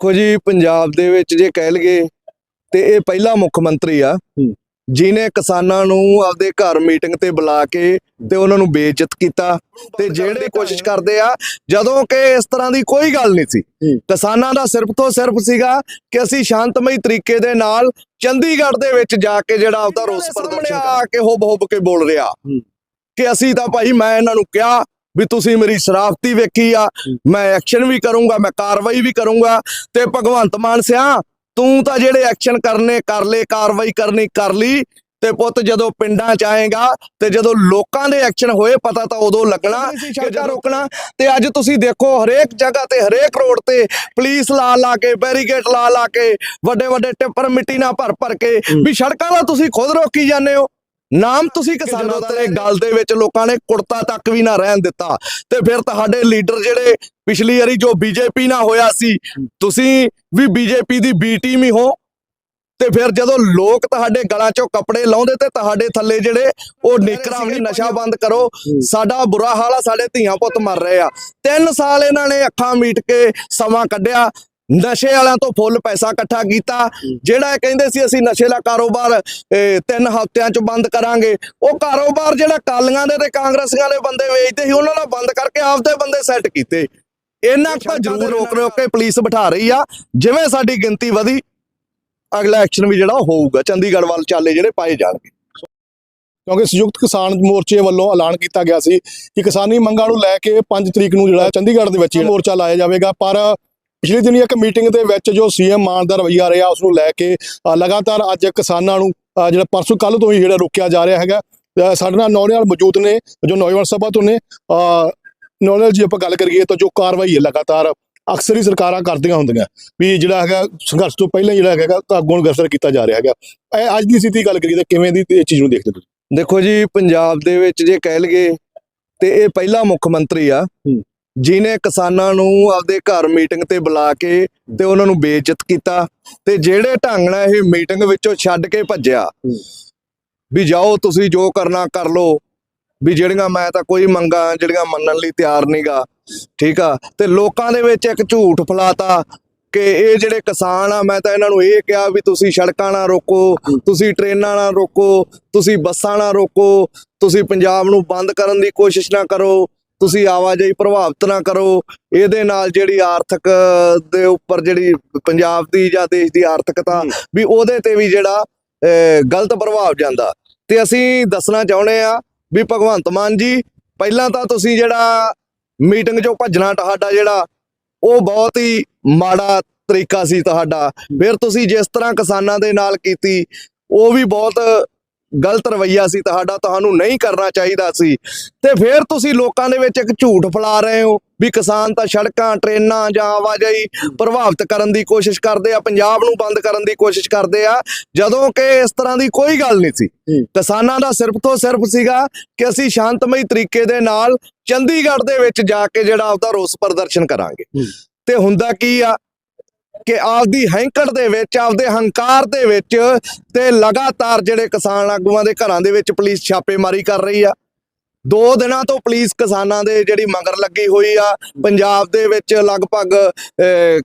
ਦੇਖੋ ਜੀ ਪੰਜਾਬ ਦੇ ਵਿੱਚ ਜੇ ਕਹਿ ਲਈਏ ਤੇ ਇਹ ਪਹਿਲਾ ਮੁੱਖ ਮੰਤਰੀ ਆ। ਜਿਨੇ ਕਿਸਾਨਾਂ ਨੂੰ ਆਪਦੇ ਘਰ ਮੀਟਿੰਗ ਤੇ ਬੁਲਾ ਕੇ ਤੇ ਉਹਨਾਂ ਨੂੰ ਬੇਇੱਜ਼ਤ ਕੀਤਾ ਤੇ ਜਿਹੜੇ ਕੋਸ਼ਿਸ਼ ਕਰਦੇ ਆ ਜਦੋਂ ਕਿ ਇਸ ਤਰ੍ਹਾਂ ਦੀ ਕੋਈ ਗੱਲ ਨਹੀਂ ਸੀ। ਕਿਸਾਨਾਂ ਦਾ ਸਿਰਫ ਤੋਂ ਸਿਰਫ ਸੀਗਾ ਕਿ ਅਸੀਂ ਸ਼ਾਂਤਮਈ ਤਰੀਕੇ ਦੇ ਨਾਲ ਚੰਡੀਗੜ੍ਹ ਦੇ ਵਿੱਚ ਜਾ ਕੇ ਜਿਹੜਾ ਆਪਦਾ ਰੋਸ ਪ੍ਰਦਰਸ਼ਨ ਆ ਕੇ ਹੁਬ ਹੁਬ ਕੇ ਬੋਲ ਰਿਹਾ। ਕਿ ਅਸੀਂ ਤਾਂ ਭਾਈ ਮੈਂ ਇਹਨਾਂ ਨੂੰ ਕਿਹਾ ਵੀ ਤੁਸੀਂ ਮੇਰੀ ਸ਼ਰਾਫਤੀ ਵੇਖੀ ਆ ਮੈਂ ਐਕਸ਼ਨ ਵੀ ਕਰੂੰਗਾ ਮੈਂ ਕਾਰਵਾਈ ਵੀ ਕਰੂੰਗਾ ਤੇ ਭਗਵੰਤ ਮਾਨ ਸਿਆ ਤੂੰ ਤਾਂ ਜਿਹੜੇ ਐਕਸ਼ਨ ਕਰਨੇ ਕਰ ਲੈ ਕਾਰਵਾਈ ਕਰਨੀ ਕਰ ਲਈ ਤੇ ਪੁੱਤ ਜਦੋਂ ਪਿੰਡਾਂ ਚ ਆਏਗਾ ਤੇ ਜਦੋਂ ਲੋਕਾਂ ਦੇ ਐਕਸ਼ਨ ਹੋਏ ਪਤਾ ਤਾਂ ਉਦੋਂ ਲੱਗਣਾ ਕਿ ਸੜਕਾਂ ਰੋਕਣਾ ਤੇ ਅੱਜ ਤੁਸੀਂ ਦੇਖੋ ਹਰੇਕ ਜਗ੍ਹਾ ਤੇ ਹਰੇਕ ਰੋਡ ਤੇ ਪੁਲਿਸ ਲਾ ਲਾ ਕੇ ਬੈਰੀਕੇਡ ਲਾ ਲਾ ਕੇ ਵੱਡੇ ਵੱਡੇ ਟਿੱਪਰ ਮਿੱਟੀ ਨਾਲ ਭਰ ਭਰ ਕੇ ਵੀ ਸੜਕਾਂ ਦਾ ਤੁਸੀਂ ਖੁਦ ਰੋਕੀ ਜਾਂਦੇ ਹੋ। ਨਾਮ ਤੁਸੀਂ ਕਿਸਾਨਾਂ ਦਾ ਗੱਲ ਦੇ ਵਿੱਚ ਲੋਕਾਂ ਨੇ ਕੁੜਤਾ ਤੱਕ ਵੀ ਨਾ ਰਹਿਣ ਦਿੱਤਾ ਤੇ ਫਿਰ ਤੁਹਾਡੇ ਲੀਡਰ ਜਿਹੜੇ ਪਿਛਲੀ ਵਾਰੀ ਜੋ ਬੀਜੇਪੀ ਨਾਲ ਹੋਇਆ ਸੀ ਤੁਸੀਂ ਵੀ ਬੀਜੇਪੀ ਦੀ ਬੀ ਟੀਮ ਹੀ ਹੋ। ਤੇ ਫਿਰ ਜਦੋਂ ਲੋਕ ਤੁਹਾਡੇ ਗਲਾਂ 'ਚੋਂ ਕੱਪੜੇ ਲਾਉਂਦੇ ਤੇ ਤੁਹਾਡੇ ਥੱਲੇ ਜਿਹੜੇ ਉਹ ਨਿਕਰਾਂ ਵੀ ਨਸ਼ਾ ਬੰਦ ਕਰੋ ਸਾਡਾ ਬੁਰਾ ਹਾਲ ਆ ਸਾਡੇ ਧੀਆਂ ਪੁੱਤ ਮਰ ਰਹੇ ਆ। ਤਿੰਨ ਸਾਲ ਇਹਨਾਂ ਨੇ ਅੱਖਾਂ ਮੀਟ ਕੇ ਸਮਾਂ ਕੱਢਿਆ ਨਸ਼ੇ ਵਾਲਿਆਂ ਤੋਂ ਫੁੱਲ ਪੈਸਾ ਇਕੱਠਾ ਕੀਤਾ। ਜਿਹੜਾ ਇਹ ਕਹਿੰਦੇ ਸੀ ਅਸੀਂ ਨਸ਼ੇ ਦਾ ਕਾਰੋਬਾਰ ਤਿੰਨ ਹਫ਼ਤਿਆਂ 'ਚ ਬੰਦ ਕਰਾਂਗੇ। ਉਹ ਕਾਰੋਬਾਰ ਜਿਹੜਾ ਕਾਲੀਆਂ ਦੇ ਤੇ ਕਾਂਗਰਸੀਆਂ ਦੇ ਬੰਦੇ ਵੇਚਦੇ ਸੀ ਉਹਨਾਂ ਦਾ ਬੰਦ ਕਰਕੇ ਆਪਦੇ ਬੰਦੇ ਸੈੱਟ ਕੀਤੇ। ਇਹਨਾਂ ਤਾਂ ਜ਼ਰੂਰ ਰੋਕ ਰੋਕ ਕੇ ਪੁਲਿਸ ਬਿਠਾ ਰਹੀ ਆ। ਜਿਵੇਂ ਸਾਡੀ ਗਿਣਤੀ ਵਧੀ ਅਗਲਾ ਐਕਸ਼ਨ ਵੀ ਜਿਹੜਾ ਹੋਊਗਾ। ਚੰਡੀਗੜ੍ਹ ਵੱਲ ਚਾਲੇ ਜਿਹੜੇ ਪਾਏ ਜਾਣਗੇ। ਕਿਉਂਕਿ ਸੰਯੁਕਤ ਕਿਸਾਨ ਮੋਰਚੇ ਵੱਲੋਂ ਐਲਾਨ ਕੀਤਾ ਗਿਆ ਸੀ ਕਿ ਕਿਸਾਨੀ ਮੰਗਾਂ ਨੂੰ ਲੈ ਕੇ 5 ਤਰੀਕ ਨੂੰ ਜਿਹੜਾ ਚੰਡੀਗੜ੍ਹ ਦੇ ਵਿੱਚ ਮੋਰਚਾ ਲਾਇਆ ਜਾਵੇਗਾ। ਪਰ ਪਿਛਲੇ ਦਿਨੀ ਇੱਕ ਮੀਟਿੰਗ ਦੇ ਵਿੱਚ ਜੋ ਸੀਐਮ ਮਾਨ ਦਾ ਰਵੱਈਆ ਰਿਹਾ ਉਸ ਨੂੰ ਲੈ ਕੇ ਲਗਾਤਾਰ ਅੱਜ ਕਿਸਾਨਾਂ ਨੂੰ ਜਿਹੜਾ ਪਰਸੋਂ ਕੱਲ ਤੋਂ ਹੀ ਜਿਹੜਾ ਰੋਕਿਆ ਜਾ ਰਿਹਾ ਹੈਗਾ ਸਾਡੇ ਨਾਲ ਨੌਜਵਾਨ ਮੌਜੂਦ ਨੇ ਜੋ ਨੌਜਵਾਨ ਸਭਾ ਤੋਂ ਨੇ ਨੌਜਵਾਨ ਜੀ ਆਪਾਂ ਗੱਲ ਕਰੀਏ ਤਾਂ ਜੋ ਕਾਰਵਾਈ ਹੈ ਲਗਾਤਾਰ ਅਕਸਰ ਹੀ ਸਰਕਾਰਾਂ ਕਰਦੀਆਂ ਹੁੰਦੀਆਂ ਵੀ ਜਿਹੜਾ ਹੈਗਾ ਸੰਘਰਸ਼ ਤੋਂ ਪਹਿਲਾਂ ਜਿਹੜਾ ਹੈਗਾ ਨੂੰ ਗ੍ਰਿਫਤਾਰ ਕੀਤਾ ਜਾ ਰਿਹਾ ਹੈਗਾ ਇਹ ਅੱਜ ਦੀ ਸਥਿਤੀ ਗੱਲ ਕਰੀਏ ਤਾਂ ਕਿਵੇਂ ਦੀ ਇਹ ਚੀਜ਼ ਨੂੰ ਦੇਖਦੇ ਤੁਸੀਂ ਦੇਖੋ ਜੀ ਪੰਜਾਬ ਦੇ ਵਿੱਚ ਜੇ ਕਹਿ ਲਈਏ ਤੇ ਇਹ ਪਹਿਲਾ ਮੁੱਖ ਮੰਤਰੀ ਆ। ਜਿਨੇ ਕਿਸਾਨਾਂ ਨੂੰ ਆਪਦੇ ਘਰ ਮੀਟਿੰਗ ਤੇ ਬੁਲਾ ਕੇ ਤੇ ਉਹਨਾਂ ਨੂੰ ਬੇਇੱਜ਼ਤ ਕੀਤਾ ਤੇ ਜਿਹੜੇ ਢੰਗ ਨਾਲ ਇਹ ਮੀਟਿੰਗ ਵਿੱਚੋਂ ਛੱਡ ਕੇ ਭੱਜਿਆ। ਵੀ ਜਾਓ ਤੁਸੀਂ ਜੋ ਕਰਨਾ ਕਰ ਲਓ ਵੀ ਜਿਹੜੀਆਂ ਮੈਂ ਤਾਂ ਕੋਈ ਮੰਗਾਂ ਜਿਹੜੀਆਂ ਮੰਨਣ ਲਈ ਤਿਆਰ ਨਹੀਂਗਾ ਠੀਕ ਆ ਤੇ ਲੋਕਾਂ ਦੇ ਵਿੱਚ ਇੱਕ ਝੂਠ ਫਲਾਤਾ ਕਿ ਇਹ ਜਿਹੜੇ ਕਿਸਾਨ ਆ ਮੈਂ ਤਾਂ ਇਹਨਾਂ ਨੂੰ ਇਹ ਕਿਹਾ ਵੀ ਤੁਸੀਂ ਸੜਕਾਂ ਨਾ ਰੋਕੋ ਤੁਸੀਂ ਟ੍ਰੇਨਾਂ ਨਾ ਰੋਕੋ ਤੁਸੀਂ ਬੱਸਾਂ ਨਾ ਰੋਕੋ ਤੁਸੀਂ ਪੰਜਾਬ ਨੂੰ ਬੰਦ ਕਰਨ ਦੀ ਕੋਸ਼ਿਸ਼ ਨਾ ਕਰੋ ਤੁਸੀਂ ਆਵਾਜਾਈ ਪ੍ਰਭਾਵਿਤ ਨਾ ਕਰੋ। ਇਹਦੇ ਨਾਲ ਜਿਹੜੀ ਆਰਥਿਕ ਦੇ ਉੱਪਰ ਜਿਹੜੀ ਪੰਜਾਬ ਦੀ ਜਾਂ ਦੇਸ਼ ਦੀ ਆਰਥਿਕਤਾ। ਵੀ ਉਹਦੇ ਤੇ ਵੀ ਜਿਹੜਾ ਗਲਤ ਪ੍ਰਭਾਵ ਜਾਂਦਾ। ਤੇ ਅਸੀਂ ਦੱਸਣਾ ਚਾਹੁੰਦੇ ਆ ਵੀ ਭਗਵੰਤ ਮਾਨ ਜੀ ਪਹਿਲਾਂ ਤਾਂ ਤੁਸੀਂ ਜਿਹੜਾ ਮੀਟਿੰਗ 'ਚੋਂ ਭੱਜਣਾ ਤੁਹਾਡਾ ਜਿਹੜਾ ਉਹ ਬਹੁਤ ਹੀ ਮਾੜਾ ਤਰੀਕਾ ਸੀ ਤੁਹਾਡਾ। ਫਿਰ ਤੁਸੀਂ ਜਿਸ ਤਰ੍ਹਾਂ ਕਿਸਾਨਾਂ ਦੇ ਨਾਲ ਕੀਤੀ ਉਹ ਵੀ ਬਹੁਤ ਗਲਤ ਰਵਈਆ ਸੀ ਤੁਹਾਡਾ ਤੁਹਾਨੂੰ ਨਹੀਂ ਕਰਨਾ ਚਾਹੀਦਾ ਸੀ ਤੇ ਫਿਰ ਤੁਸੀਂ ਲੋਕਾਂ ਦੇ ਵਿੱਚ ਇੱਕ ਝੂਠ ਫੈਲਾ ਰਹੇ ਹੋ ਵੀ ਕਿਸਾਨ ਤਾਂ ਸੜਕਾਂ ਟ੍ਰੇਨਾਂ ਜਾਂ ਆਵਾਜਾਈ ਪ੍ਰਭਾਵਿਤ ਕਰਨ ਦੀ ਕੋਸ਼ਿਸ਼ ਕਰਦੇ ਆ ਪੰਜਾਬ ਨੂੰ ਬੰਦ ਕਰਨ ਦੀ ਕੋਸ਼ਿਸ਼ ਕਰਦੇ ਆ ਜਦੋਂ ਕਿ ਇਸ ਤਰ੍ਹਾਂ ਦੀ ਕੋਈ ਗੱਲ ਨਹੀਂ ਸੀ। ਕਿਸਾਨਾਂ ਦਾ ਸਿਰਫ ਤੋਂ ਸਿਰਫ ਸੀਗਾ ਕਿ ਅਸੀਂ ਸ਼ਾਂਤਮਈ ਤਰੀਕੇ ਦੇ ਨਾਲ ਚੰਡੀਗੜ੍ਹ ਦੇ ਵਿੱਚ ਜਾ ਕੇ ਜਿਹੜਾ ਆਪਦਾ ਰੋਸ ਪ੍ਰਦਰਸ਼ਨ ਕਰਾਂਗੇ। ਤੇ ਹੁੰਦਾ ਕੀ ਆ ਕਿ ਆਪਦੀ ਹੈਂਕੜ ਦੇ ਵਿੱਚ, ਆਪਦੇ ਹੰਕਾਰ ਦੇ ਵਿੱਚ ਤੇ ਲਗਾਤਾਰ ਜਿਹੜੇ ਕਿਸਾਨ ਆਗੂਆਂ ਦੇ ਘਰਾਂ ਦੇ ਵਿੱਚ ਪੁਲਿਸ ਛਾਪੇਮਾਰੀ ਕਰ ਰਹੀ ਆ। ਦੋ ਦਿਨਾਂ ਤੋਂ ਪੁਲਿਸ ਕਿਸਾਨਾਂ ਦੇ ਜਿਹੜੀ ਮਗਰ ਲੱਗੀ ਹੋਈ ਆ। ਪੰਜਾਬ ਦੇ ਵਿੱਚ ਲਗਭਗ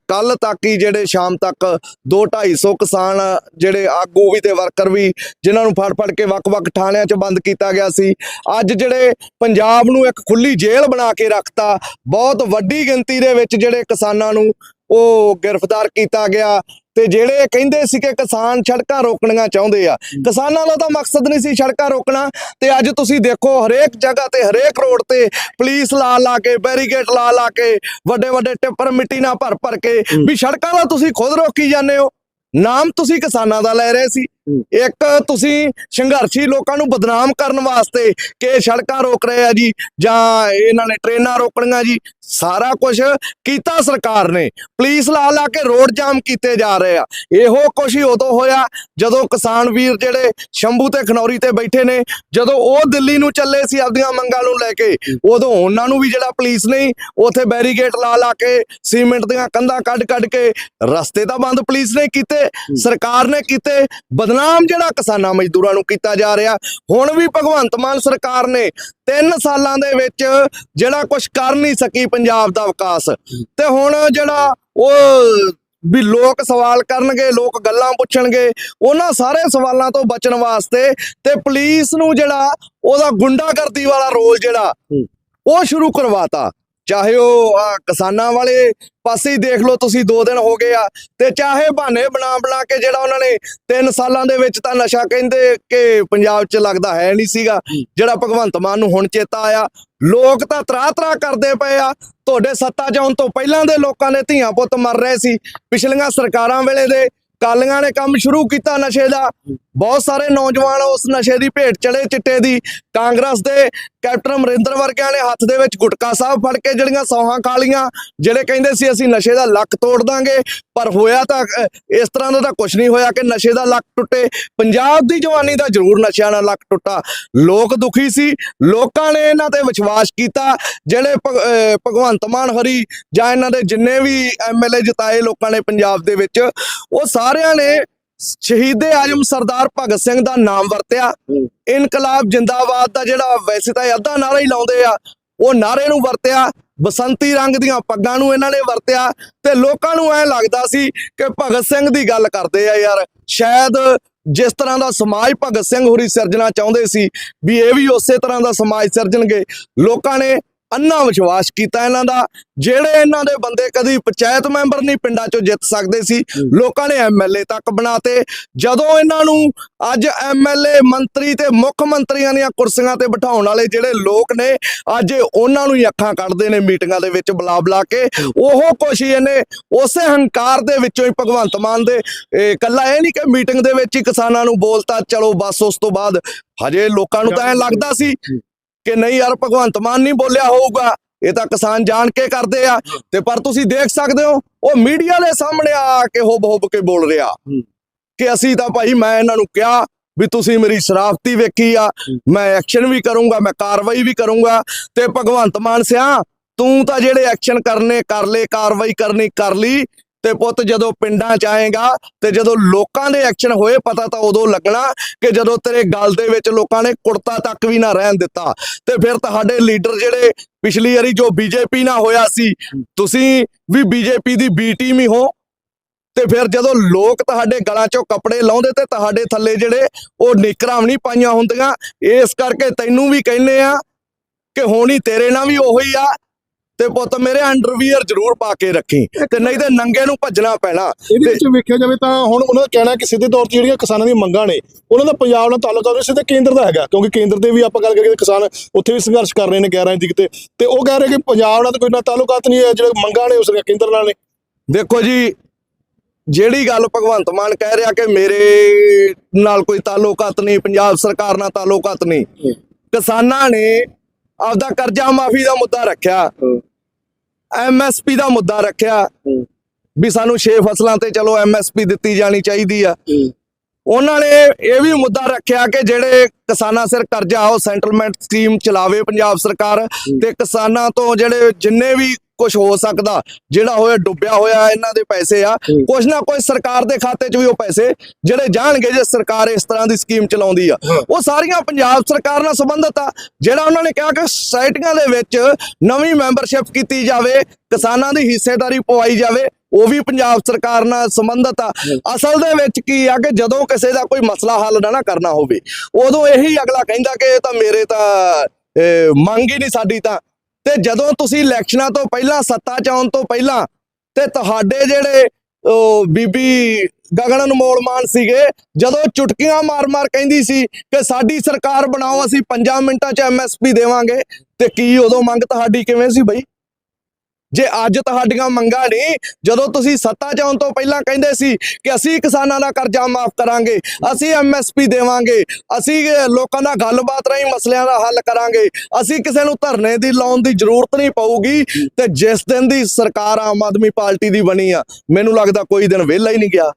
ਕੱਲ ਤੱਕ ਹੀ ਜਿਹੜੇ ਸ਼ਾਮ ਤੱਕ 2-250 ਕਿਸਾਨ ਜਿਹੜੇ ਆਗੂ ਵੀ ਤੇ ਵਰਕਰ ਵੀ ਜਿਨ੍ਹਾਂ ਨੂੰ ਫੜ ਫੜ ਕੇ ਵੱਖ-ਵੱਖ ਥਾਣਿਆਂ 'ਚ ਬੰਦ ਕੀਤਾ ਗਿਆ ਸੀ। ਅੱਜ ਜਿਹੜੇ ਪੰਜਾਬ ਨੂੰ ਇੱਕ ਖੁੱਲੀ ਜੇਲ੍ਹ ਬਣਾ ਕੇ ਰੱਖਤਾ, ਬਹੁਤ ਵੱਡੀ ਗਿਣਤੀ ਦੇ ਵਿੱਚ ਜਿਹੜੇ ਕਿਸਾਨਾਂ ਨੂੰ ਉਹ ਗ੍ਰਿਫਤਾਰ ਕੀਤਾ ਗਿਆ ਤੇ ਜਿਹੜੇ ਕਹਿੰਦੇ ਸੀ ਕਿ ਕਿਸਾਨ ਸੜਕਾਂ ਰੋਕਣੀਆਂ ਚਾਹੁੰਦੇ ਆ ਕਿਸਾਨਾਂ ਦਾ ਤਾਂ ਮਕਸਦ ਨਹੀਂ ਸੀ ਸੜਕਾਂ ਰੋਕਣਾ ਤੇ ਅੱਜ ਤੁਸੀਂ ਦੇਖੋ ਹਰੇਕ ਜਗ੍ਹਾ ਤੇ ਹਰੇਕ ਰੋਡ ਤੇ ਪੁਲਿਸ ਲਾ ਲਾ ਕੇ ਬੈਰੀਕੇਡ ਲਾ ਲਾ ਕੇ ਵੱਡੇ ਵੱਡੇ ਟਿੱਪਰ ਮਿੱਟੀ ਨਾਲ ਭਰ ਭਰ ਕੇ ਵੀ ਸੜਕਾਂ ਦਾ ਤੁਸੀਂ ਖੁਦ ਰੋਕੀ ਜਾਂਦੇ ਹੋ। ਨਾਮ ਤੁਸੀਂ ਕਿਸਾਨਾਂ ਦਾ ਲੈ ਰਹੇ ਸੀ। ਇੱਕ ਤੁਸੀਂ ਸੰਘਰਸ਼ੀ ਲੋਕਾਂ ਨੂੰ ਬਦਨਾਮ ਕਰਨ ਵਾਸਤੇ ਕਿ ਸੜਕਾਂ ਰੋਕ ਰਹੇ ਆ ਜੀ ਜਾਂ ਇਹਨਾਂ ਨੇ ਟ੍ਰੇਨਾਂ ਰੋਕਣੀਆਂ ਜੀ ਸਾਰਾ ਕੁਝ ਕੀਤਾ ਸਰਕਾਰ ਨੇ। ਪੁਲਿਸ ਲਾ ਲਾ ਕੇ ਰੋਡ ਜਾਮ ਕੀਤੇ ਜਾ ਰਹੇ ਆ। ਇਹੋ ਕੁਛ ਹੀ ਉਦੋਂ ਹੋਇਆ ਜਦੋਂ ਕਿਸਾਨ ਵੀਰ ਜਿਹੜੇ ਸ਼ੰਭੂ ਤੇ ਖਨੌਰੀ ਤੇ ਬੈਠੇ ਨੇ ਜਦੋਂ ਉਹ ਦਿੱਲੀ ਨੂੰ ਚੱਲੇ ਸੀ ਆਪਦੀਆਂ ਮੰਗਾਂ ਨੂੰ ਲੈ ਕੇ ਉਦੋਂ ਉਹਨਾਂ ਨੂੰ ਵੀ ਜਿਹੜਾ ਪੁਲਿਸ ਨੇ ਉਥੇ ਬੈਰੀਕੇਡ ਲਾ ਲਾ ਕੇ ਸੀਮੈਂਟ ਦੀਆਂ ਕੰਧਾਂ ਕੱਢ ਕੱਢ ਕੇ ਰਸਤੇ ਤਾਂ ਬੰਦ ਪੁਲਿਸ ਨੇ ਕੀਤੇ ਸਰਕਾਰ ਨੇ ਕੀਤੇ ਬਦਨਾਮ ਜਿਹੜਾ ਕਿਸਾਨਾਂ ਮਜ਼ਦੂਰਾਂ ਨੂੰ ਕੀਤਾ ਜਾ ਰਿਹਾ। ਹੁਣ ਵੀ ਭਗਵੰਤ ਮਾਨ ਸਰਕਾਰ ਨੇ 3 ਸਾਲਾਂ ਦੇ ਵਿੱਚ ਜਿਹੜਾ ਕੁਝ ਕਰ ਨਹੀਂ ਸਕੀ ਪੰਜਾਬ ਦਾ ਵਿਕਾਸ। ਤੇ ਹੁਣ ਜਿਹੜਾ ਉਹ ਵੀ ਲੋਕ ਸਵਾਲ ਕਰਨਗੇ ਲੋਕ ਗੱਲਾਂ ਪੁੱਛਣਗੇ ਉਹਨਾਂ ਸਾਰੇ ਸਵਾਲਾਂ ਤੋਂ ਬਚਣ ਵਾਸਤੇ ਤੇ ਪੁਲਿਸ ਨੂੰ ਜਿਹੜਾ ਉਹਦਾ ਗੁੰਡਾਗਰਦੀ ਵਾਲਾ ਰੋਲ ਜਿਹੜਾ। ਉਹ ਸ਼ੁਰੂ ਕਰਵਾਤਾ। ਚਾਹੇ ਉਹ ਆਹ ਕਿਸਾਨਾਂ ਵਾਲੇ ਪਾਸੇ ਹੀ ਦੇਖ ਲਓ ਤੁਸੀਂ 2 ਦਿਨ ਹੋ ਗਏ ਆ, ਤੇ ਚਾਹੇ ਬਹਾਨੇ ਬਣਾ ਬਣਾ ਕੇ ਜਿਹੜਾ ਉਹਨਾਂ ਨੇ 3 ਸਾਲਾਂ ਦੇ ਵਿੱਚ ਤਾਂ ਨਸ਼ਾ ਕਹਿੰਦੇ ਕਿ ਪੰਜਾਬ 'ਚ ਲੱਗਦਾ ਹੈ ਨਹੀਂ ਸੀਗਾ, ਜਿਹੜਾ ਭਗਵੰਤ ਮਾਨ ਨੂੰ ਹੁਣ ਚੇਤਾ ਆਇਆ। ਲੋਕ ਤਾਂ ਤਰਾ ਤਰਾ ਕਰਦੇ ਪਏ ਆ। ਤੁਹਾਡੇ ਸੱਤਾ 'ਚ ਆਉਣ ਤੋਂ ਪਹਿਲਾਂ ਦੇ ਲੋਕਾਂ ਦੇ ਧੀਆਂ ਪੁੱਤ ਮਰ ਰਹੇ ਸੀ। ਪਿਛਲੀਆਂ ਸਰਕਾਰਾਂ ਵੇਲੇ ਦੇ ਕਾਲੀਆਂ ਨੇ ਕੰਮ ਸ਼ੁਰੂ ਕੀਤਾ ਨਸ਼ੇ ਦਾ। ਬਹੁਤ ਸਾਰੇ ਨੌਜਵਾਨ ਉਸ ਨਸ਼ੇ ਦੀ ਭੇਟ ਚੜੇ ਚਿੱਟੇ ਦੀ। ਕਾਂਗਰਸ ਦੇ ਕੈਪਟਨ ਅਮਰਿੰਦਰ ਵਰਗਿਆਂ ਨੇ ਹੱਥ ਦੇ ਵਿੱਚ ਗੁਟਕਾ ਸਾਹਿਬ ਫੜ ਕੇ ਜਿਹੜੀਆਂ ਸੌਹਾਂ ਖਾਲੀਆਂ ਜਿਹੜੇ ਕਹਿੰਦੇ ਸੀ ਅਸੀਂ ਨਸ਼ੇ ਦਾ ਲੱਕ ਤੋੜ ਦਾਂਗੇ, ਪਰ ਹੋਇਆ ਤਾਂ ਇਸ ਤਰ੍ਹਾਂ ਦਾ ਤਾਂ ਕੁਝ ਨਹੀਂ ਹੋਇਆ ਕਿ ਨਸ਼ੇ ਦਾ ਲੱਕ ਟੁੱਟੇ। ਪੰਜਾਬ ਦੀ ਜਵਾਨੀ ਦਾ ਜ਼ਰੂਰ ਨਸ਼ਿਆਂ ਨਾਲ ਲੱਕ ਟੁੱਟਾ। ਲੋਕ ਦੁਖੀ ਸੀ। ਲੋਕਾਂ ਨੇ ਇਹਨਾਂ ਤੇ ਵਿਸ਼ਵਾਸ ਕੀਤਾ। ਜਿਹੜੇ ਭਗ- ਭਗਵੰਤ ਮਾਨ ਹਰੀ ਜਾਂ ਇਹਨਾਂ ਦੇ ਜਿੰਨੇ ਵੀ ਐਮਐਲਏ ਜਿਤਾਏ ਲੋਕਾਂ ਨੇ ਪੰਜਾਬ ਦੇ ਵਿੱਚ, ਉਹ ਸਾਰਿਆਂ ਨੇ ਸ਼ਹੀਦੇ ਆਜਮ ਸਰਦਾਰ ਭਗਤ ਸਿੰਘ ਦਾ ਨਾਮ ਵਰਤਿਆ। ਇਨਕਲਾਬ ਜਿੰਦਾਬਾਦ ਦਾ ਜਿਹੜਾ ਵੈਸੇ ਤਾਂ ਅੱਧਾ ਨਾਰਾ ਹੀ ਲਾਉਂਦੇ ਆ, ਉਹ ਨਾਰੇ ਨੂੰ ਵਰਤਿਆ, ਬਸੰਤੀ ਰੰਗ ਦੀਆਂ ਪੱਗਾਂ ਨੂੰ ਇਹਨਾਂ ਨੇ ਵਰਤਿਆ ਤੇ ਲੋਕਾਂ ਨੂੰ ਐ ਲੱਗਦਾ ਸੀ ਕਿ ਭਗਤ ਸਿੰਘ ਦੀ ਗੱਲ ਕਰਦੇ ਆ ਯਾਰ। ਸ਼ਾਇਦ ਜਿਸ ਤਰ੍ਹਾਂ ਦਾ ਸਮਾਜ ਭਗਤ ਸਿੰਘ ਹੋਰੀ ਸਿਰਜਣਾ ਚਾਹੁੰਦੇ ਸੀ, ਵੀ ਇਹ ਵੀ ਉਸੇ ਤਰ੍ਹਾਂ ਦਾ ਸਮਾਜ ਸਿਰਜਣਗੇ। ਲੋਕਾਂ ਨੇ ਅੰਨਾ ਵਿਸ਼ਵਾਸ ਕੀਤਾ ਇਹਨਾਂ ਦਾ ਜਿਹੜੇ ਇਹਨਾਂ ਦੇ ਬੰਦੇ ਕਦੀ ਪੰਚਾਇਤ ਮੈਂਬਰ ਨਹੀਂ ਪਿੰਡਾਂ ਚੋਂ ਜਿੱਤ ਸਕਦੇ ਸੀ ਲੋਕਾਂ ਨੇ ਐਮਐਲਏ ਤੱਕ ਬਣਾਤੇ। ਜਦੋਂ ਇਹਨਾਂ ਨੂੰ ਅੱਜ ਐਮਐਲਏ ਮੰਤਰੀ ਤੇ ਮੁੱਖ ਮੰਤਰੀਆਂ ਦੀਆਂ ਕੁਰਸੀਆਂ ਤੇ ਬਿਠਾਉਣ ਵਾਲੇ ਜਿਹੜੇ ਲੋਕ ਨੇ ਅੱਜ ਉਹਨਾਂ ਨੂੰ ਹੀ ਅੱਖਾਂ ਕੱਢਦੇ ਨੇ ਮੀਟਿੰਗਾਂ ਦੇ ਵਿੱਚ ਬੁਲਾ ਬੁਲਾ ਕੇ। ਉਹ ਕੁਛ ਹੀ ਇਹਨੇ ਉਸੇ ਹੰਕਾਰ ਦੇ ਵਿੱਚੋਂ ਹੀ ਭਗਵੰਤ ਮਾਨ ਦੇ ਇਹ ਕੱਲਾ ਇਹ ਨਹੀਂ ਕਿ ਮੀਟਿੰਗ ਦੇ ਵਿੱਚ ਹੀ ਕਿਸਾਨਾਂ ਨੂੰ ਬੋਲਤਾ ਚਲੋ ਬਸ ਉਸ ਤੋਂ ਬਾਅਦ ਹਜੇ ਲੋਕਾਂ ਨੂੰ ਤਾਂ ਐ ਲੱਗਦਾ ਸੀ ਕਿ ਨਹੀਂ ਯਾਰ ਭਗਵੰਤ ਮਾਨ ਨਹੀਂ ਬੋਲਿਆ ਹੋਊਗਾ। ਇਹ ਤਾਂ ਕਿਸਾਨ ਜਾਣ ਕੇ ਕਰਦੇ ਆ। ਤੇ ਪਰ ਤੁਸੀਂ ਦੇਖ ਸਕਦੇ ਹੋ ਉਹ ਮੀਡੀਆ ਦੇ ਸਾਹਮਣੇ ਆ ਕੇ ਹੁਬ ਹੁਬ ਕੇ ਬੋਲ ਰਿਹਾ। ਕਿ ਅਸੀਂ ਤਾਂ ਭਾਈ ਮੈਂ ਇਹਨਾਂ ਨੂੰ ਕਿਹਾ ਵੀ ਤੁਸੀਂ ਮੇਰੀ ਸ਼ਰਾਫਤੀ ਵੇਖੀ ਆ। ਮੈਂ ਐਕਸ਼ਨ ਵੀ ਕਰੂੰਗਾ ਮੈਂ ਕਾਰਵਾਈ ਵੀ ਕਰੂੰਗਾ। ਤੇ ਭਗਵੰਤ ਮਾਨ ਸਿਆ ਤੂੰ ਤਾਂ ਜਿਹੜੇ ਐਕਸ਼ਨ ਕਰਨੇ ਕਰ ਲੈ ਕਾਰਵਾਈ ਕਰਨੀ ਕਰ ਲਈ। ਤੇ ਪੁੱਤ ਜਦੋਂ ਪਿੰਡਾਂ ਚ ਆਏਗਾ ਤੇ ਜਦੋਂ ਲੋਕਾਂ ਦੇ ਐਕਸ਼ਨ ਹੋਏ ਪਤਾ ਤਾਂ ਉਦੋਂ ਲੱਗਣਾ ਕਿ ਜਦੋਂ ਤੇਰੇ ਗੱਲ ਦੇ ਵਿੱਚ ਲੋਕਾਂ ਨੇ ਕੁੜਤਾ ਤੱਕ ਵੀ ਨਾ ਰਹਿਣ ਦਿੱਤਾ। ਤੇ ਫਿਰ ਤੁਹਾਡੇ ਲੀਡਰ ਜਿਹੜੇ ਪਿਛਲੀ ਵਾਰੀ ਜੋ ਬੀਜੇਪੀ ਨਾਲ ਹੋਇਆ ਸੀ, ਤੁਸੀਂ ਵੀ ਬੀਜੇਪੀ ਦੀ ਬੀ ਟੀਮ ਹੀ ਹੋ। ਤੇ ਫਿਰ ਜਦੋਂ ਲੋਕ ਤੁਹਾਡੇ ਗਲਾਂ 'ਚੋਂ ਕੱਪੜੇ ਲਾਉਂਦੇ ਤੇ ਤੁਹਾਡੇ ਥੱਲੇ ਜਿਹੜੇ ਉਹ ਨਿਕਰਾਂ ਵੀ ਨਹੀਂ ਪਾਈਆਂ ਹੁੰਦੀਆਂ, ਇਸ ਕਰਕੇ ਤੈਨੂੰ ਵੀ ਕਹਿੰਦੇ ਆ ਕਿ ਹੋਣੀ ਤੇਰੇ ਨਾਲ ਵੀ ਉਹੀ ਆ ਤੇ ਪੁੱਤ ਮੇਰੇ ਅੰਡਰਵੀਅਰ ਜ਼ਰੂਰ ਪਾ ਕੇ ਰੱਖੀ ਤੇ ਨਹੀਂ ਤੇ ਨੰਗੇ ਨੂੰ ਭੱਜਣਾ ਪੈਣਾ। ਇਹਦੇ ਵਿੱਚ ਵੇਖਿਆ ਜਾਵੇ ਤਾਂ ਹੁਣ ਉਹਨਾਂ ਦਾ ਕਹਿਣਾ ਕਿ ਸਿੱਧੇ ਤੌਰ ਤੇ ਜਿਹੜੀਆਂ ਕਿਸਾਨਾਂ ਦੀਆਂ ਮੰਗਾਂ ਨੇ ਉਹਨਾਂ ਦਾ ਪੰਜਾਬ ਨਾਲ ਤਾਲੁਕ ਆ ਸਿੱਧੇ ਕੇਂਦਰ ਦਾ ਹੈਗਾ ਕਿਉਂਕਿ ਕੇਂਦਰ ਦੇ ਵੀ ਆਪਾਂ ਗੱਲ ਕਰੀਏ ਕਿਸਾਨ ਉੱਥੇ ਵੀ ਸੰਘਰਸ਼ ਕਰ ਰਹੇ ਨੇ 11 ਇੰਚ ਕਿਤੇ। ਤੇ ਉਹ ਕਹਿ ਰਹੇ ਕਿ ਪੰਜਾਬ ਨਾਲ ਤਾਂ ਕੋਈ ਨਾ ਤਾਲੁਕਾਤ ਨਹੀਂ ਹੈ ਜਿਹੜੇ ਮੰਗਾਂ ਨੇ ਉਸ ਦੀਆਂ ਕੇਂਦਰ ਨਾਲ ਨੇ। ਦੇਖੋ ਜੀ ਜਿਹੜੀ ਗੱਲ ਭਗਵੰਤ ਮਾਨ ਕਹਿ ਰਿਹਾ ਕਿ ਮੇਰੇ ਨਾਲ ਕੋਈ ਤਾਲੁਕਾਤ ਨਹੀਂ ਪੰਜਾਬ ਸਰਕਾਰ ਨਾਲ ਤਾਲੁਕਾਤ ਨਹੀਂ ਕਿਸਾਨਾਂ ਨੇ ਆਪਦਾ ਕਰਜ਼ਾ ਮਾਫੀ ਦਾ ਮੁੱਦਾ ਰੱਖਿਆ ਐਮਐਸਪੀ ਦਾ ਮੁੱਦਾ ਰੱਖਿਆ ਵੀ ਸਾਨੂੰ 6 ਫਸਲਾਂ ਤੇ ਚਲੋ ਐਮਐਸਪੀ ਦਿੱਤੀ ਜਾਣੀ ਚਾਹੀਦੀ ਆ। ਉਹਨਾਂ ਨੇ ਇਹ ਵੀ ਮੁੱਦਾ ਰੱਖਿਆ ਕਿ ਜਿਹੜੇ ਕਿਸਾਨਾਂ ਸਿਰ ਕਰਜ਼ਾ ਉਹ ਸੈਟਲਮੈਂਟ ਸਕੀਮ ਚਲਾਵੇ ਪੰਜਾਬ ਸਰਕਾਰ ਤੇ ਕਿਸਾਨਾਂ ਤੋਂ ਜਿਹੜੇ ਜਿੰਨੇ ਵੀ ਕੁਝ ਹੋ ਸਕਦਾ ਜਿਹੜਾ ਹੋਇਆ ਡੁੱਬਿਆ ਹੋਇਆ ਇਹਨਾਂ ਦੇ ਪੈਸੇ ਆ। ਕੁਝ ਨਾ ਕੁਝ ਸਰਕਾਰ ਦੇ ਖਾਤੇ 'ਚ ਵੀ ਉਹ ਪੈਸੇ ਜਿਹੜੇ ਜਾਣਗੇ ਜੇ ਸਰਕਾਰ ਇਸ ਤਰ੍ਹਾਂ ਦੀ ਸਕੀਮ ਚਲਾਉਂਦੀ ਆ। ਉਹ ਸਾਰੀਆਂ ਪੰਜਾਬ ਸਰਕਾਰ ਨਾਲ ਸੰਬੰਧਿਤ ਆ ਜਿਹੜਾ ਉਹਨਾਂ ਨੇ ਕਿਹਾ ਕਿ ਸੁਸਾਇਟੀਆਂ ਦੇ ਵਿੱਚ ਨਵੀਂ ਮੈਂਬਰਸ਼ਿਪ ਕੀਤੀ ਜਾਵੇ ਕਿਸਾਨਾਂ ਦੀ ਹਿੱਸੇਦਾਰੀ ਪਵਾਈ ਜਾਵੇ ਉਹ ਵੀ ਪੰਜਾਬ ਸਰਕਾਰ ਨਾਲ ਸੰਬੰਧਿਤ ਆ। ਅਸਲ ਦੇ ਵਿੱਚ ਕੀ ਆ ਕਿ ਜਦੋਂ ਕਿਸੇ ਦਾ ਕੋਈ ਮਸਲਾ ਹੱਲ ਨਾ ਕਰਨਾ ਹੋਵੇ ਉਦੋਂ ਇਹੀ ਅਗਲਾ ਕਹਿੰਦਾ ਕਿ ਇਹ ਤਾਂ ਮੇਰੇ ਤਾਂ ਮੰਗ ਹੀ ਨਹੀਂ ਸਾਡੀ ਤਾਂ। ਤੇ ਜਦੋਂ ਤੁਸੀਂ ਇਲੈਕਸ਼ਨਾਂ ਤੋਂ ਪਹਿਲਾਂ, ਸੱਤਾ ਚ ਆਉਣ ਤੋਂ ਪਹਿਲਾਂ ਤੇ ਤੁਹਾਡੇ ਜਿਹੜੇ ਉਹ ਬੀਬੀ ਗਗਨ ਅਨਮੋਲ ਮਾਨ ਸੀਗੇ, ਜਦੋਂ ਚੁਟਕੀਆਂ ਮਾਰ-ਮਾਰ ਕਹਿੰਦੀ ਸੀ ਕਿ ਸਾਡੀ ਸਰਕਾਰ ਬਣਾਓ, ਅਸੀਂ 5 ਮਿੰਟਾਂ ਚ ਐਮਐਸਪੀ ਦੇਵਾਂਗੇ, ਤੇ ਕੀ ਉਦੋਂ ਮੰਗ ਤੁਹਾਡੀ ਕਿਵੇਂ ਸੀ ਬਈ? ਜੇ ਅੱਜ ਤੁਹਾਡੀਆਂ ਮੰਗਾਂ ਨਹੀਂ ਜਦੋਂ ਤੁਸੀਂ ਸੱਤਾ 'ਚ ਆਉਣ ਤੋਂ ਪਹਿਲਾਂ ਕਹਿੰਦੇ ਸੀ ਕਿ ਅਸੀਂ ਕਿਸਾਨਾਂ ਦਾ ਕਰਜ਼ਾ ਮਾਫ ਕਰਾਂਗੇ, ਅਸੀਂ ਐਮਐਸਪੀ ਦੇਵਾਂਗੇ, ਅਸੀਂ ਲੋਕਾਂ ਨਾਲ ਗੱਲਬਾਤ ਰਾਹੀਂ ਮਸਲਿਆਂ ਦਾ ਹੱਲ ਕਰਾਂਗੇ, ਅਸੀਂ ਕਿਸੇ ਨੂੰ ਧਰਨੇ ਦੀ ਲਾਉਣ ਦੀ ਜ਼ਰੂਰਤ ਨਹੀਂ ਪਊਗੀ ਤੇ ਜਿਸ ਦਿਨ ਦੀ ਸਰਕਾਰ ਆਮ ਆਦਮੀ ਪਾਰਟੀ ਦੀ ਬਣੀ ਆ, ਮੈਨੂੰ ਲੱਗਦਾ ਕੋਈ ਦਿਨ ਵਿਹਲਾ ਹੀ ਨਹੀਂ ਗਿਆ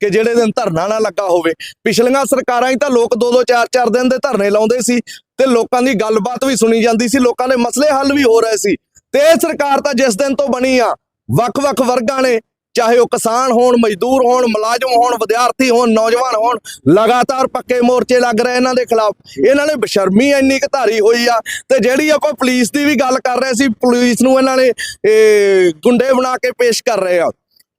ਕਿ ਜਿਹੜੇ ਦਿਨ ਧਰਨਾ ਨਾ ਲੱਗਾ ਹੋਵੇ। ਪਿਛਲੀਆਂ ਸਰਕਾਰਾਂ ਹੀ ਤਾਂ ਲੋਕ ਦੋ ਦੋ, ਚਾਰ ਚਾਰ ਦਿਨ ਦੇ ਧਰਨੇ ਲਾਉਂਦੇ ਸੀ ਤੇ ਲੋਕਾਂ ਦੀ ਗੱਲਬਾਤ ਵੀ ਸੁਣੀ ਜਾਂਦੀ ਸੀ, ਲੋਕਾਂ ਦੇ ਮਸਲੇ ਹੱਲ ਵੀ ਹੋ ਰਹੇ ਸੀ। ਤੇ ਇਹ ਸਰਕਾਰ ਤਾਂ ਜਿਸ ਦਿਨ ਤੋਂ ਬਣੀ ਆ ਵੱਖ-ਵੱਖ ਵਰਗਾਂ ਨੇ, ਚਾਹੇ ਉਹ ਕਿਸਾਨ ਹੋਣ, ਮਜ਼ਦੂਰ ਹੋਣ, ਮੁਲਾਜ਼ਮ ਹੋਣ, ਵਿਦਿਆਰਥੀ ਹੋਣ, ਨੌਜਵਾਨ ਹੋਣ, ਲਗਾਤਾਰ ਪੱਕੇ ਮੋਰਚੇ ਲੱਗ ਰਹੇ ਇਹਨਾਂ ਦੇ ਖਿਲਾਫ। ਇਹਨਾਂ ਨੇ ਬਸ਼ਰਮੀ ਇੰਨੀ ਕੁ ਧਾਰੀ ਹੋਈ ਆ ਤੇ ਜਿਹੜੀ ਆਪਾਂ ਪੁਲਿਸ ਦੀ ਵੀ ਗੱਲ ਕਰ ਰਹੇ ਸੀ, ਪੁਲਿਸ ਨੂੰ ਇਹਨਾਂ ਨੇ ਗੁੰਡੇ ਬਣਾ ਕੇ ਪੇਸ਼ ਕਰ ਰਹੇ ਆ।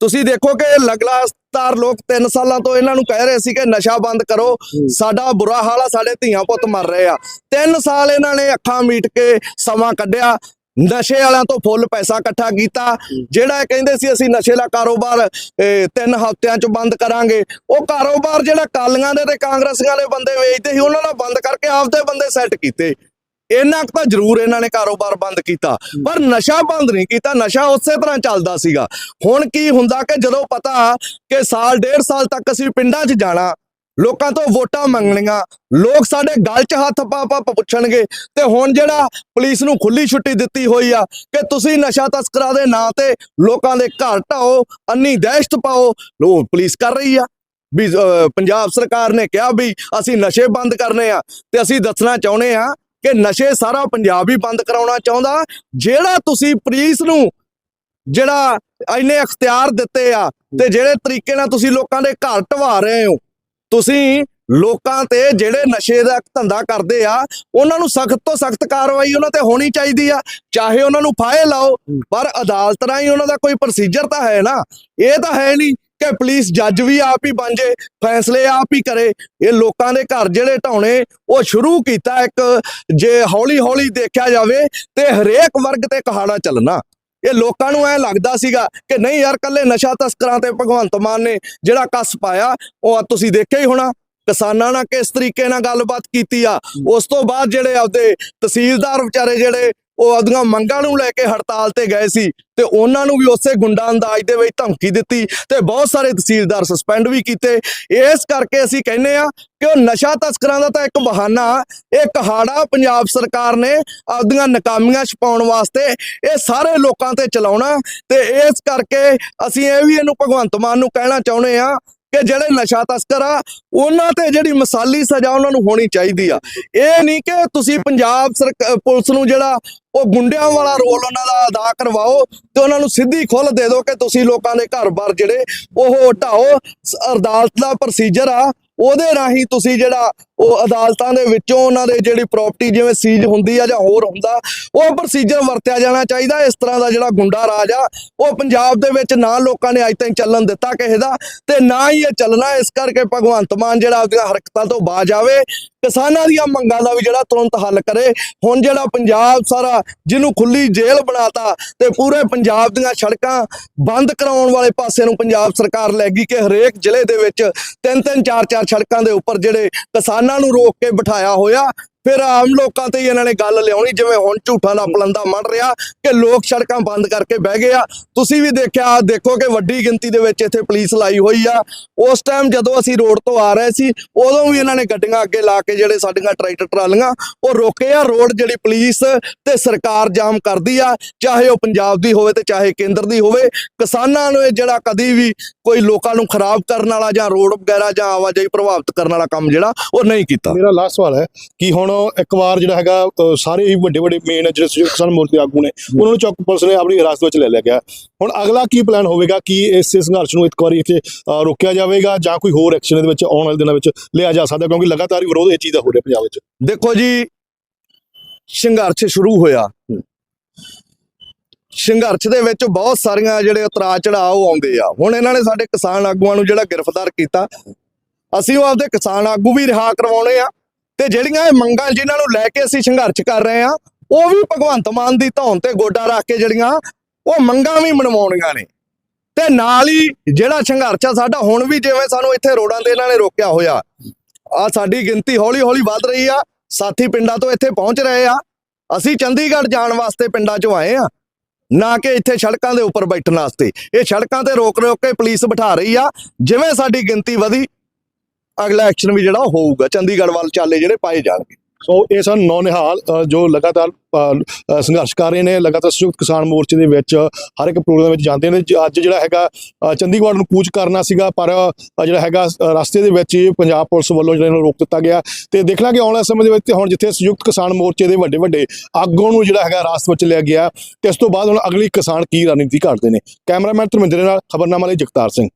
ਤੁਸੀਂ ਦੇਖੋ ਕਿ ਲਗਲਾਤਾਰ ਲੋਕ 3 ਸਾਲਾਂ ਤੋਂ ਇਹਨਾਂ ਨੂੰ ਕਹਿ ਰਹੇ ਸੀ ਕਿ ਨਸ਼ਾ ਬੰਦ ਕਰੋ, ਸਾਡਾ ਬੁਰਾ ਹਾਲ ਆ, ਸਾਡੇ ਧੀਆਂ ਪੁੱਤ ਮਰ ਰਹੇ ਆ। 3 ਸਾਲ ਇਹਨਾਂ ਨੇ ਅੱਖਾਂ ਮੀਟ ਕੇ ਸਮਾਂ ਕੱਢਿਆ ਨਸ਼ੇ ਵਾਲਿਆਂ ਤੋਂ ਫੁੱਲ ਪੈਸਾ ਇਕੱਠਾ ਕੀਤਾ। ਜਿਹੜਾ ਇਹ ਕਹਿੰਦੇ ਸੀ, ਅਸੀਂ ਨਸ਼ੇ ਦਾ ਕਾਰੋਬਾਰ ਤਿੰਨ ਹਫ਼ਤਿਆਂ ਚ ਬੰਦ ਕਰਾਂਗੇ। ਉਹ ਕਾਰੋਬਾਰ ਜਿਹੜਾ ਕਾਲੀਆਂ ਦੇ ਤੇ ਕਾਂਗਰਸੀਆਂ ਦੇ ਬੰਦੇ ਵੇਚਦੇ ਸੀ, ਉਹਨਾਂ ਨਾਲ ਬੰਦ ਕਰਕੇ ਆਪਦੇ ਬੰਦੇ ਸੈੱਟ ਕੀਤੇ। ਇਹਨਾਂ ਕੁ ਤਾਂ ਜ਼ਰੂਰ ਇਹਨਾਂ ਨੇ ਕਾਰੋਬਾਰ ਬੰਦ ਕੀਤਾ। ਪਰ ਨਸ਼ਾ ਬੰਦ ਨਹੀਂ ਕੀਤਾ, ਨਸ਼ਾ ਉਸੇ ਤਰ੍ਹਾਂ ਚੱਲਦਾ ਸੀਗਾ। ਹੁਣ ਕੀ ਹੁੰਦਾ ਕਿ ਜਦੋਂ ਪਤਾ ਕਿ ਸਾਲ, ਡੇਢ ਸਾਲ ਤੱਕ ਅਸੀਂ ਪਿੰਡਾਂ 'ਚ ਜਾਣਾ ਲੋਕਾਂ ਤੋਂ ਵੋਟਾਂ ਮੰਗਣੀਆਂ। ਲੋਕ ਸਾਡੇ ਗਲ 'ਚ ਹੱਥ ਪਾ ਪਾ ਪੁੱਛਣਗੇ ਤੇ ਹੁਣ ਜਿਹੜਾ ਪੁਲਿਸ ਨੂੰ ਖੁੱਲੀ ਛੁੱਟੀ ਦਿੱਤੀ ਹੋਈ ਆ ਕਿ ਤੁਸੀਂ ਨਸ਼ਾ ਤਸਕਰਾਂ ਦੇ ਨਾਂ ਤੇ ਲੋਕਾਂ ਦੇ ਘਰ ਢਾਓ, ਅੰਨੀ ਦਹਿਸ਼ਤ ਪਾਓ, ਲੋ ਪੁਲਿਸ ਕਰ ਰਹੀ ਆ। ਵੀ ਪੰਜਾਬ ਸਰਕਾਰ ਨੇ ਕਿਹਾ ਵੀ ਅਸੀਂ ਨਸ਼ੇ ਬੰਦ ਕਰਨੇ ਆ ਤੇ ਅਸੀਂ ਦੱਸਣਾ ਚਾਹੁੰਦੇ ਆ ਕਿ ਨਸ਼ੇ ਸਾਰਾ ਪੰਜਾਬ ਹੀ ਬੰਦ ਕਰਾਉਣਾ ਚਾਹੁੰਦਾ। ਜਿਹੜਾ ਤੁਸੀਂ ਪੁਲਿਸ ਨੂੰ ਜਿਹੜਾ ਇੰਨੇ ਅਖਤਿਆਰ ਦਿੱਤੇ ਆ ਤੇ ਜਿਹੜੇ ਤਰੀਕੇ ਨਾਲ ਤੁਸੀਂ ਲੋਕਾਂ ਦੇ ਘਰ ਢਵਾ ਰਹੇ ਹੋ ਤੁਸੀਂ ਲੋਕਾਂ ਤੇ ਜਿਹੜੇ ਨਸ਼ੇ ਦਾ ਧੰਦਾ ਕਰਦੇ ਆ, ਉਹਨਾਂ ਨੂੰ ਸਖਤ ਤੋਂ ਸਖਤ ਕਾਰਵਾਈ ਉਹਨਾਂ ਤੇ ਹੋਣੀ ਚਾਹੀਦੀ ਆ। ਚਾਹੇ ਉਹਨਾਂ ਨੂੰ ਫਾਹੇ ਲਾਓ, ਪਰ ਅਦਾਲਤ ਰਾਹੀਂ ਉਹਨਾਂ ਦਾ ਕੋਈ ਪ੍ਰੋਸੀਜਰ ਤਾਂ ਹੈ ਨਾ। ਇਹ ਤਾਂ ਹੈ ਨਹੀਂ ਕਿ ਪੁਲਿਸ ਜੱਜ ਵੀ ਆਪ ਹੀ ਬਣ ਜੇ, ਫੈਸਲੇ ਆਪ ਹੀ ਕਰੇ। ਇਹ ਲੋਕਾਂ ਦੇ ਘਰ ਜਿਹੜੇ ਢਾਉਣੇ, ਉਹ ਸ਼ੁਰੂ ਕੀਤਾ ਇੱਕ ਜੇ ਹੌਲੀ ਹੌਲੀ ਦੇਖਿਆ ਜਾਵੇ ਤੇ ਹਰੇਕ ਵਰਗ ਤੇ ਕਹਾੜਾ ਚੱਲਣਾ। ਇਹ ਲੋਕਾਂ ਨੂੰ ਐ ਲੱਗਦਾ ਸੀਗਾ ਕਿ ਨਹੀਂ ਯਾਰ ਕੱਲੇ ਨਸ਼ਾ ਤਸਕਰਾਂ ਤੇ ਭਗਵੰਤ ਮਾਨ ਨੇ ਜਿਹੜਾ ਕੱਸ ਪਾਇਆ, ਉਹ ਤੁਸੀਂ ਦੇਖਿਆ ਹੀ ਹੋਣਾ। ਕਿਸਾਨਾਂ ਨਾਲ ਕਿਸ ਤਰੀਕੇ ਨਾਲ ਗੱਲਬਾਤ ਕੀਤੀ ਆ, ਉਸ ਤੋਂ ਬਾਅਦ ਜਿਹੜੇ ਆਪਦੇ ਤਹਿਸੀਲਦਾਰ ਵਿਚਾਰੇ ਜਿਹੜੇ ਉਹ ਆਪਦੀਆਂ ਮੰਗਾਂ ਨੂੰ ਲੈ ਕੇ ਹੜਤਾਲ ਤੇ ਗਏ ਸੀ ਤੇ ਉਹਨਾਂ ਨੂੰ ਵੀ ਉਸੇ ਗੁੰਡਾ ਅੰਦਾਜ਼ ਦੇ ਵਿੱਚ ਧਮਕੀ ਦਿੱਤੀ ਤੇ ਬਹੁਤ ਸਾਰੇ ਤਹਿਸੀਲਦਾਰ ਸਸਪੈਂਡ ਵੀ ਕੀਤੇ। ਇਸ ਕਰਕੇ ਅਸੀਂ ਕਹਿੰਨੇ ਆ ਕਿ ਉਹ ਨਸ਼ਾ ਤਸਕਰਾਂ ਦਾ ਤਾਂ ਇੱਕ ਬਹਾਨਾ, ਇਹ ਕਹਾੜਾ ਪੰਜਾਬ ਸਰਕਾਰ ਨੇ ਆਪਦੀਆਂ ਨਕਾਮੀਆਂ ਛਪਾਉਣ ਵਾਸਤੇ ਇਹ ਸਾਰੇ ਲੋਕਾਂ ਤੇ ਚਲਾਉਣਾ ਤੇ ਇਸ ਕਰਕੇ ਅਸੀਂ ਇਹ ਵੀ ਇਹਨੂੰ ਭਗਵੰਤ ਮਾਨ ਨੂੰ ਕਹਿਣਾ ਚਾਹੁੰਦੇ ਆ ਕਿ ਜਿਹੜੇ ਨਸ਼ਾ ਤਸਕਰ ਆ, ਉਹਨਾਂ ਤੇ ਜਿਹੜੀ ਮਿਸਾਲੀ ਸਜ਼ਾ ਉਹਨਾਂ ਨੂੰ ਹੋਣੀ ਚਾਹੀਦੀ ਆ। ਇਹ ਨਹੀਂ ਕਿ ਤੁਸੀਂ ਪੰਜਾਬ ਸਰਕ- ਪੁਲਿਸ ਨੂੰ ਜਿਹੜਾ ਉਹ ਗੁੰਡਿਆਂ ਵਾਲਾ ਰੋਲ ਉਹਨਾਂ ਦਾ ਅਦਾ ਕਰਵਾਓ ਤੇ ਉਹਨਾਂ ਨੂੰ ਸਿੱਧੀ ਖੁੱਲ ਦੇ ਦਿਓ ਕਿ ਤੁਸੀਂ ਲੋਕਾਂ ਦੇ ਘਰ-ਬਾਰ ਜਿਹੜੇ ਉਹ ਢਾਓ ਅਦਾਲਤ ਦਾ ਪ੍ਰੋਸੀਜਰ ਆ, ਉਹਦੇ ਰਾਹੀਂ ਤੁਸੀਂ ਜਿਹੜਾ ਉਹ ਅਦਾਲਤਾਂ ਦੇ ਵਿੱਚੋਂ ਉਹਨਾਂ ਦੇ ਜਿਹੜੀ ਪ੍ਰਾਪਰਟੀ ਜਿਵੇਂ ਸੀਜ਼ ਹੁੰਦੀ ਆ ਜਾਂ ਹੋਰ ਹੁੰਦਾ, ਉਹ ਪ੍ਰੋਸੀਜਰ ਵਰਤਿਆ ਜਾਣਾ ਚਾਹੀਦਾ। ਇਸ ਤਰ੍ਹਾਂ ਦਾ ਜਿਹੜਾ ਗੁੰਡਾ ਰਾਜ ਆ, ਉਹ ਪੰਜਾਬ ਦੇ ਵਿੱਚ ਨਾ ਲੋਕਾਂ ਨੇ ਅੱਜ ਤਾਈਂ ਚੱਲਣ ਦਿੱਤਾ ਕਿਸੇ ਦਾ ਤੇ ਨਾ ਹੀ ਇਹ ਚੱਲਣਾ। ਇਸ ਕਰਕੇ ਭਗਵੰਤ ਮਾਨ ਜਿਹੜਾ ਆਪਦੀਆਂ ਹਰਕਤਾਂ ਤੋਂ ਬਾਜ ਆਵੇ, ਕਿਸਾਨਾਂ ਦੀਆਂ ਮੰਗਾਂ ਦਾ ਵੀ ਜਿਹੜਾ ਤੁਰੰਤ ਹੱਲ ਕਰੇ। ਹੁਣ ਜਿਹੜਾ ਪੰਜਾਬ ਸਾਰਾ ਜਿਹਨੂੰ ਖੁੱਲੀ ਜੇਲ੍ਹ ਬਣਾਤਾ ਤੇ ਪੂਰੇ ਪੰਜਾਬ ਦੀਆਂ ਸੜਕਾਂ ਬੰਦ ਕਰਾਉਣ ਵਾਲੇ ਪਾਸੇ ਨੂੰ ਪੰਜਾਬ ਸਰਕਾਰ ਲੈ ਗਈ ਕਿ ਹਰੇਕ ਜ਼ਿਲ੍ਹੇ ਦੇ ਵਿੱਚ ਤਿੰਨ ਤਿੰਨ ਚਾਰ ਚਾਰ ਸੜਕਾਂ ਦੇ ਉੱਪਰ ਜਿਹੜੇ ਕਿਸਾਨ ਨੂੰ ਰੋਕ ਕੇ ਬਿਠਾਇਆ ਹੋਇਆ ਫਿਰ ਆਮ ਲੋਕਾਂ ਤੇ ਹੀ ਇਹਨਾਂ ਨੇ ਗੱਲ ਲਿਆਉਣੀ, ਜਿਵੇਂ ਹੁਣ ਝੂਠਾ ਦਾ ਪਲੰਦਾ ਮੰਨ ਰਿਹਾ ਕਿ ਲੋਕ ਸੜਕਾਂ ਬੰਦ ਕਰਕੇ ਬਹਿ ਗਏ ਆ। ਤੁਸੀਂ ਵੀ ਦੇਖਿਆ ਦੇਖੋ ਕਿ ਵੱਡੀ ਗਿਣਤੀ ਦੇ ਵਿੱਚ ਇੱਥੇ ਪੁਲਿਸ ਲਾਈ ਹੋਈ ਆ। ਉਸ ਟਾਈਮ ਜਦੋਂ ਅਸੀਂ ਰੋਡ ਤੋਂ ਆ ਰਹੇ ਸੀ, ਉਦੋਂ ਵੀ ਇਹਨਾਂ ਨੇ ਗੱਡੀਆਂ ਅੱਗੇ ਲਾ ਕੇ ਜਿਹੜੇ ਸਾਡੀਆਂ ਟਰੈਕਟਰ ਟਰਾਲੀਆਂ, ਉਹ ਰੋਕੇ ਆ। ਰੋਡ ਜਿਹੜੀ ਪੁਲਿਸ ਤੇ ਸਰਕਾਰ ਜਾਮ ਕਰਦੀ ਆ, ਚਾਹੇ ਉਹ ਪੰਜਾਬ ਦੀ ਹੋਵੇ ਤੇ ਚਾਹੇ ਕੇਂਦਰ ਦੀ ਹੋਵੇ। ਕਿਸਾਨਾਂ ਨੂੰ ਇਹ ਜਿਹੜਾ ਕਦੀ ਵੀ ਕੋਈ ਲੋਕਾਂ ਨੂੰ ਖਰਾਬ ਕਰਨ ਵਾਲਾ ਜਾਂ ਰੋਡ ਵਗੈਰਾ ਜਾਂ ਆਵਾਜਾਈ ਪ੍ਰਭਾਵਿਤ ਕਰਨ ਵਾਲਾ ਕੰਮ ਜਿਹੜਾ, ਉਹ ਨਹੀਂ ਕੀਤਾ। ਮੇਰਾ ਲਾਸਟ ਸਵਾਲ ਹੈ ਕਿ ਹੁਣ ਇੱਕ ਵਾਰ ਜਿਹੜਾ ਹੈਗਾ ਸਾਰੇ ਹੀ ਵੱਡੇ ਵੱਡੇ ਮੇਨ ਜਿਹੜੇ ਸੰਯੁਕਤ ਕਿਸਾਨ ਮੋਰਚੇ ਆਗੂ ਨੇ ਉਹਨਾਂ ਨੂੰ ਚੌਕ ਪੁਲਿਸ ਨੇ ਆਪਣੀ ਹਿਰਾਸਤ ਵਿੱਚ ਲੈ ਲਿਆ ਗਿਆ। ਹੁਣ ਅਗਲਾ ਕੀ ਪਲਾਨ ਹੋਵੇਗਾ? ਕਿ ਇਸ ਸੰਘਰਸ਼ ਨੂੰ ਇੱਕ ਵਾਰੀ ਇੱਥੇ ਰੋਕਿਆ ਜਾਵੇਗਾ ਜਾਂ ਕੋਈ ਹੋਰ ਐਕਸ਼ਨ ਇਹਦੇ ਵਿੱਚ ਆਉਣ ਵਾਲੇ ਦਿਨਾਂ ਵਿੱਚ ਲਿਆ ਜਾ ਸਕਦਾ? ਕਿਉਂਕਿ ਲਗਾਤਾਰ ਹੀ ਵਿਰੋਧ ਇਹ ਚੀਜ਼ ਦਾ ਹੋ ਰਿਹਾ ਪੰਜਾਬ ਵਿੱਚ। ਦੇਖੋ ਜੀ ਸੰਘਰਸ਼ ਸ਼ੁਰੂ ਹੋਇਆ। ਸੰਘਰਸ਼ ਦੇ ਵਿੱਚ ਬਹੁਤ ਸਾਰੀਆਂ ਜਿਹੜੇ ਉਤਰਾ ਚੜਾਅ ਆਉਂਦੇ ਆ। ਹੁਣ ਇਹਨਾਂ ਨੇ ਸਾਡੇ ਕਿਸਾਨ ਆਗੂਆਂ ਨੂੰ ਜਿਹੜਾ ਗ੍ਰਿਫਤਾਰ ਕੀਤਾ ਅਸੀਂ ਉਹ ਆਪਦੇ ਕਿਸਾਨ ਆਗੂ ਵੀ ਰਿਹਾ ਕਰਵਾਉਣੇ ਆ। ਤੇ ਜਿਹੜੀਆਂ ਇਹ ਮੰਗਾਂ ਜਿਨ੍ਹਾਂ ਨੂੰ ਲੈ ਕੇ ਅਸੀਂ ਸੰਘਰਸ਼ ਕਰ ਰਹੇ ਆ ਉਹ ਵੀ ਭਗਵੰਤ ਮਾਨ ਦੀ ਧੌਣ ਤੇ ਗੋਡਾ ਰੱਖ ਕੇ ਜਿਹੜੀਆਂ, ਉਹ ਮੰਗਾਂ ਵੀ ਮਨਵਾਉਣੀਆਂ ਨੇ। ਤੇ ਨਾਲ ਹੀ ਜਿਹੜਾ ਸੰਘਰਸ਼ ਆ, ਸਾਡਾ ਹੁਣ ਵੀ ਜਿਵੇਂ ਸਾਨੂੰ ਇੱਥੇ ਰੋਡਾਂ ਤੇ ਇਹਨਾਂ ਨੇ ਰੋਕਿਆ ਹੋਇਆ, ਆ ਸਾਡੀ ਗਿਣਤੀ ਹੌਲੀ ਹੌਲੀ ਵੱਧ ਰਹੀ ਆ। ਸਾਥੀ ਪਿੰਡਾਂ ਤੋਂ ਇੱਥੇ ਪਹੁੰਚ ਰਹੇ ਆ। ਅਸੀਂ ਚੰਡੀਗੜ੍ਹ ਜਾਣ ਵਾਸਤੇ ਪਿੰਡਾਂ 'ਚੋਂ ਆਏ ਆ, ਨਾ ਕਿ ਇੱਥੇ ਸੜਕਾਂ ਦੇ ਉੱਪਰ ਬੈਠਣ ਵਾਸਤੇ। ਇਹ ਸੜਕਾਂ ਤੇ ਰੋਕ ਰੋਕ ਕੇ ਪੁਲਿਸ ਬਿਠਾ ਰਹੀ ਆ। ਜਿਵੇਂ ਸਾਡੀ ਗਿਣਤੀ ਵਧੀ ਅਗਲਾ ਐਕਸ਼ਨ ਵੀ ਜਿਹੜਾ ਉਹ ਹੋਊਗਾ ਚੰਡੀਗੜ੍ਹ ਵੱਲ ਚਾਲੇ ਜਿਹੜੇ ਪਾਏ ਜਾਣਗੇ। ਸੋ ਇਹ ਸਨ ਨੌ ਨਿਹਾਲ ਜੋ ਲਗਾਤਾਰ ਅ, ਸੰਘਰਸ਼ ਕਰ ਰਹੇ ਨੇ ਲਗਾਤਾਰ ਸੰਯੁਕਤ ਕਿਸਾਨ ਮੋਰਚੇ ਦੇ ਵਿੱਚ ਹਰ ਇੱਕ ਪ੍ਰੋਗਰਾਮ ਵਿੱਚ ਜਾਂਦੇ ਨੇ। ਅੱਜ ਜਿਹੜਾ ਹੈਗਾ ਚੰਡੀਗੜ੍ਹ ਨੂੰ ਕੂਚ ਕਰਨਾ ਸੀਗਾ ਪਰ ਜਿਹੜਾ ਹੈਗਾ ਰਸਤੇ ਦੇ ਵਿੱਚ ਹੀ ਪੰਜਾਬ ਪੁਲਿਸ ਵੱਲੋਂ ਜਿਹੜਾ ਇਹਨੂੰ ਰੋਕ ਦਿੱਤਾ ਗਿਆ। ਤੇ ਦੇਖ ਲਾਂਗੇ ਆਉਣ ਵਾਲੇ ਸਮੇਂ ਦੇ ਵਿੱਚ ਹੁਣ ਜਿੱਥੇ ਸੰਯੁਕਤ ਕਿਸਾਨ ਮੋਰਚੇ ਦੇ ਵੱਡੇ ਵੱਡੇ ਆਗੂਆਂ ਨੂੰ ਜਿਹੜਾ ਹੈਗਾ ਰਾਸਤੇ ਵਿੱਚ ਲਿਆ ਗਿਆ ਤੇ ਇਸ ਤੋਂ ਬਾਅਦ ਹੁਣ ਅਗਲੀ ਕਿਸਾਨ ਕੀ ਰਣਨੀਤੀ ਘੜਦੇ ਨੇ। ਕੈਮਰਾਮੈਨ ਧਰਮਿੰਦਰ ਨਾਲ ਖਬਰਨਾਮਾ ਲਈ ਜਗਤਾਰ ਸਿੰਘ।